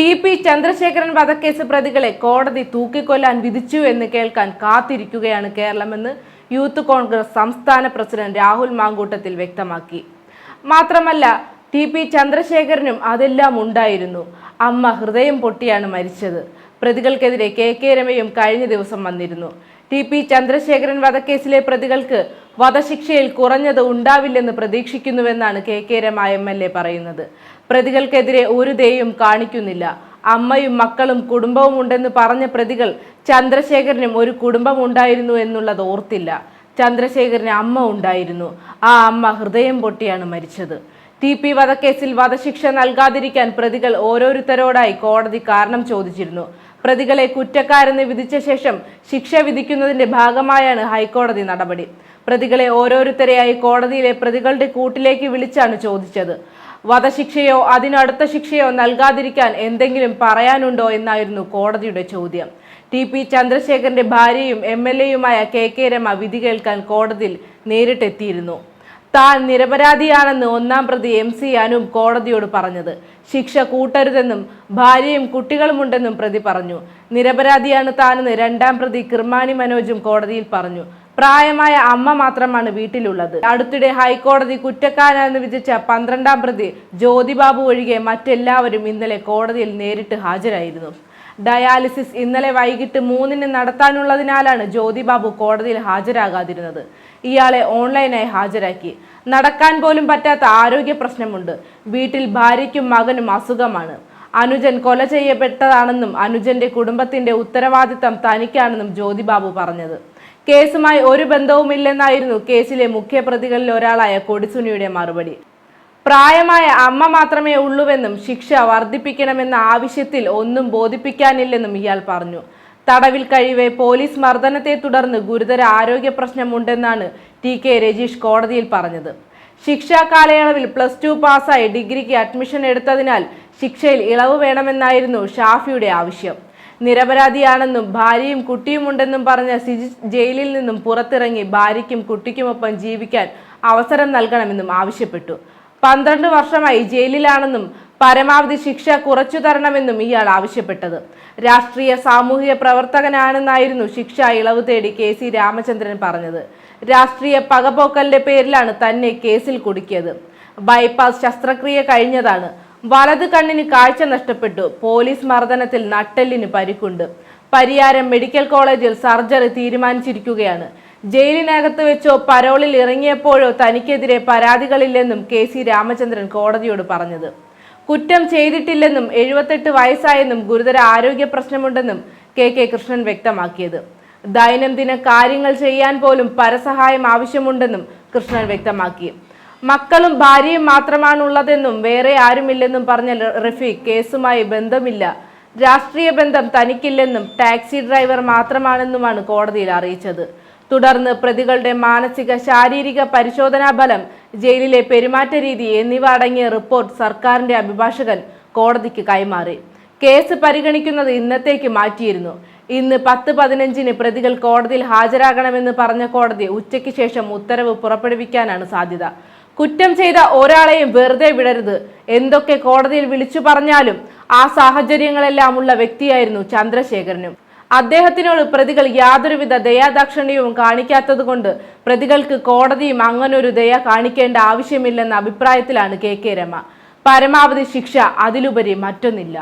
T P Chandrasekharan വധക്കേസ് പ്രതികളെ കോടതി തൂക്കിക്കൊല്ലാൻ വിധിച്ചു എന്ന് കേൾക്കാൻ കാത്തിരിക്കുകയാണ് കേരളമെന്ന് യൂത്ത് കോൺഗ്രസ് സംസ്ഥാന പ്രസിഡന്റ് രാഹുൽ മാങ്കൂട്ടത്തിൽ വ്യക്തമാക്കി. മാത്രമല്ല ടി പി ചന്ദ്രശേഖരനും അതെല്ലാം ഉണ്ടായിരുന്നു. അമ്മ ഹൃദയം പൊട്ടിയാണ് മരിച്ചത്. പ്രതികൾക്കെതിരെ കെ കെ രമയും കഴിഞ്ഞ ദിവസം വന്നിരുന്നു. ടി പി ചന്ദ്രശേഖരൻ വധക്കേസിലെ പ്രതികൾക്ക് വധശിക്ഷയിൽ കുറഞ്ഞത് ഉണ്ടാവില്ലെന്ന് പ്രതീക്ഷിക്കുന്നുവെന്നാണ് K K Rema M L A പറയുന്നത്. പ്രതികൾക്കെതിരെ ഒരു ദയും കാണിക്കുന്നില്ല. അമ്മയും മക്കളും കുടുംബവും ഉണ്ടെന്ന് പറഞ്ഞ പ്രതികൾ ചന്ദ്രശേഖരനും ഒരു കുടുംബം ഉണ്ടായിരുന്നു എന്നുള്ളത് ഓർത്തില്ല. ചന്ദ്രശേഖരന് അമ്മ ഉണ്ടായിരുന്നു. ആ അമ്മ ഹൃദയം പൊട്ടിയാണ് മരിച്ചത്. ടി പി വധക്കേസിൽ വധശിക്ഷ നൽകാതിരിക്കാൻ പ്രതികൾ ഓരോരുത്തരോടായി കോടതി കാരണം ചോദിച്ചിരുന്നു. പ്രതികളെ കുറ്റക്കാരെന്ന് വിധിച്ച ശേഷം ശിക്ഷ വിധിക്കുന്നതിന്റെ ഭാഗമായാണ് ഹൈക്കോടതി നടപടി. പ്രതികളെ ഓരോരുത്തരെയായി കോടതിയിലെ പ്രതികളുടെ കൂട്ടിലേക്ക് വിളിച്ചാണ് ചോദിച്ചത്. വധശിക്ഷയോ അതിനടുത്ത ശിക്ഷയോ നൽകാതിരിക്കാൻ എന്തെങ്കിലും പറയാനുണ്ടോ എന്നായിരുന്നു കോടതിയുടെ ചോദ്യം. ടി പി ചന്ദ്രശേഖരന്റെ ഭാര്യയും എം എൽ എയുമായ കെ കെ രമ വിധി കേൾക്കാൻ കോടതിയിൽ നേരിട്ടെത്തിയിരുന്നു. താൻ നിരപരാധിയാണെന്ന് ഒന്നാം പ്രതി എം സി അനൂപ് കോടതിയോട് പറഞ്ഞത്. ശിക്ഷ കൂട്ടരുതെന്നും ഭാര്യയും കുട്ടികളുമുണ്ടെന്നും പ്രതി പറഞ്ഞു. നിരപരാധിയാണ് താനെന്ന് രണ്ടാം പ്രതി കിർമാണി മനോജും കോടതിയിൽ പറഞ്ഞു. പ്രായമായ അമ്മ മാത്രമാണ് വീട്ടിലുള്ളത്. അടുത്തിടെ ഹൈക്കോടതി കുറ്റക്കാരാണെന്ന് വിധിച്ച പന്ത്രണ്ടാം പ്രതി ജ്യോതിബാബു ഒഴികെ മറ്റെല്ലാവരും ഇന്നലെ കോടതിയിൽ നേരിട്ട് ഹാജരായിരുന്നു. ഡയാലിസിസ് ഇന്നലെ വൈകിട്ട് മൂന്നിന് നടത്താനുള്ളതിനാലാണ് ജ്യോതിബാബു കോടതിയിൽ ഹാജരാകാതിരുന്നത്. ഇയാളെ ഓൺലൈനായി ഹാജരാക്കി. നടക്കാൻ പോലും പറ്റാത്ത ആരോഗ്യ പ്രശ്നമുണ്ട്. വീട്ടിൽ ഭാര്യയ്ക്കും മകനും അസുഖമാണ്. അനുജൻ കൊല ചെയ്യപ്പെട്ടതാണെന്നും അനുജന്റെ കുടുംബത്തിന്റെ ഉത്തരവാദിത്തം തനിക്കാണെന്നും ജ്യോതിബാബു പറഞ്ഞത്. കേസുമായി ഒരു ബന്ധവുമില്ലെന്നായിരുന്നു കേസിലെ മുഖ്യപ്രതികളിൽ ഒരാളായ കൊടിസുനിയുടെ മറുപടി. പ്രായമായ അമ്മ മാത്രമേ ഉള്ളൂവെന്നും ശിക്ഷ വർദ്ധിപ്പിക്കണമെന്ന ആവശ്യത്തിൽ ഒന്നും ബോധിപ്പിക്കാനില്ലെന്നും ഇയാൾ പറഞ്ഞു. തടവിൽ കഴിവെ പോലീസ് മർദ്ദനത്തെ തുടർന്ന് ഗുരുതര ആരോഗ്യ പ്രശ്നമുണ്ടെന്നാണ് ടി കെ രജീഷ് കോടതിയിൽ പറഞ്ഞത്. ശിക്ഷാ കാലയളവിൽ പ്ലസ് ടു പാസ്സായി ഡിഗ്രിക്ക് അഡ്മിഷൻ എടുത്തതിനാൽ ശിക്ഷയിൽ ഇളവ് വേണമെന്നായിരുന്നു ഷാഫിയുടെ ആവശ്യം. നിരപരാധിയാണെന്നും ഭാര്യയും കുട്ടിയുമുണ്ടെന്നും പറഞ്ഞ സിജി ജയിലിൽ നിന്നും പുറത്തിറങ്ങി ഭാര്യയ്ക്കും കുട്ടിക്കുമൊപ്പം ജീവിക്കാൻ അവസരം നൽകണമെന്നും ആവശ്യപ്പെട്ടു. പന്ത്രണ്ട് വർഷമായി ജയിലിലാണെന്നും പരമാവധി ശിക്ഷ കുറച്ചു തരണമെന്നും ഇയാൾ ആവശ്യപ്പെട്ടത്. രാഷ്ട്രീയ സാമൂഹിക പ്രവർത്തകനാണെന്നായിരുന്നു ശിക്ഷ ഇളവ് തേടി കെ സി രാമചന്ദ്രൻ പറഞ്ഞത്. രാഷ്ട്രീയ പകപോക്കലിന്റെ പേരിലാണ് തന്നെ കേസിൽ കുടുക്കിയത്. ബൈപ്പാസ് ശസ്ത്രക്രിയ കഴിഞ്ഞതാണ്. വലത് കണ്ണിന് കാഴ്ച നഷ്ടപ്പെട്ടു. പോലീസ് മർദ്ദനത്തിൽ നട്ടെല്ലിന് പരിക്കുണ്ട്. പരിയാരം മെഡിക്കൽ കോളേജിൽ സർജറി തീരുമാനിച്ചിരിക്കുകയാണ്. ജയിലിനകത്ത് വെച്ചോ പരോളിൽ ഇറങ്ങിയപ്പോഴോ തനിക്കെതിരെ പരാതികളില്ലെന്നും കെ സി രാമചന്ദ്രൻ കോടതിയോട് പറഞ്ഞത്. കുറ്റം ചെയ്തിട്ടില്ലെന്നും എഴുപത്തെട്ട് വയസ്സായെന്നും ഗുരുതര ആരോഗ്യ പ്രശ്നമുണ്ടെന്നും കെ കെ കൃഷ്ണൻ വ്യക്തമാക്കിയത്. ദൈനംദിന കാര്യങ്ങൾ ചെയ്യാൻ പോലും പരസഹായം ആവശ്യമുണ്ടെന്നും കൃഷ്ണൻ വ്യക്തമാക്കി. മക്കളും ഭാര്യയും മാത്രമാണുള്ളതെന്നും വേറെ ആരുമില്ലെന്നും പറഞ്ഞ റഫീഖ് കേസുമായി ബന്ധമില്ല. രാഷ്ട്രീയ ബന്ധം തനിക്കില്ലെന്നും ടാക്സി ഡ്രൈവർ മാത്രമാണെന്നുമാണ് കോടതിയിൽ അറിയിച്ചത്. തുടർന്ന് പ്രതികളുടെ മാനസിക ശാരീരിക പരിശോധനാ ഫലം ജയിലിലെ പെരുമാറ്റ രീതി എന്നിവ അടങ്ങിയ റിപ്പോർട്ട് സർക്കാരിന്റെ അഭിഭാഷകൻ കോടതിക്ക് കൈമാറി. കേസ് പരിഗണിക്കുന്നത് ഇന്നത്തേക്ക് മാറ്റിയിരുന്നു. ഇന്ന് പത്ത് പതിനഞ്ചിന് പ്രതികൾ കോടതിയിൽ ഹാജരാകണമെന്ന് പറഞ്ഞ കോടതി ഉച്ചയ്ക്ക് ശേഷം ഉത്തരവ് പുറപ്പെടുവിക്കാനാണ് സാധ്യത. കുറ്റം ചെയ്ത ഒരാളെയും വെറുതെ വിടരുത്. എന്തൊക്കെ കോടതിയിൽ വിളിച്ചു പറഞ്ഞാലും ആ സാഹചര്യങ്ങളെല്ലാം ഉള്ള വ്യക്തിയായിരുന്നു ചന്ദ്രശേഖരനും. അദ്ദേഹത്തിനോട് പ്രതികൾ യാതൊരുവിധ ദയാദാക്ഷിണ്യവും കാണിക്കാത്തതുകൊണ്ട് പ്രതികൾക്ക് കോടതിയും അങ്ങനൊരു ദയ കാണിക്കേണ്ട ആവശ്യമില്ലെന്ന അഭിപ്രായത്തിലാണ് കെ കെ രമ. പരമാവധി ശിക്ഷ അതിലുപരി മറ്റൊന്നില്ല.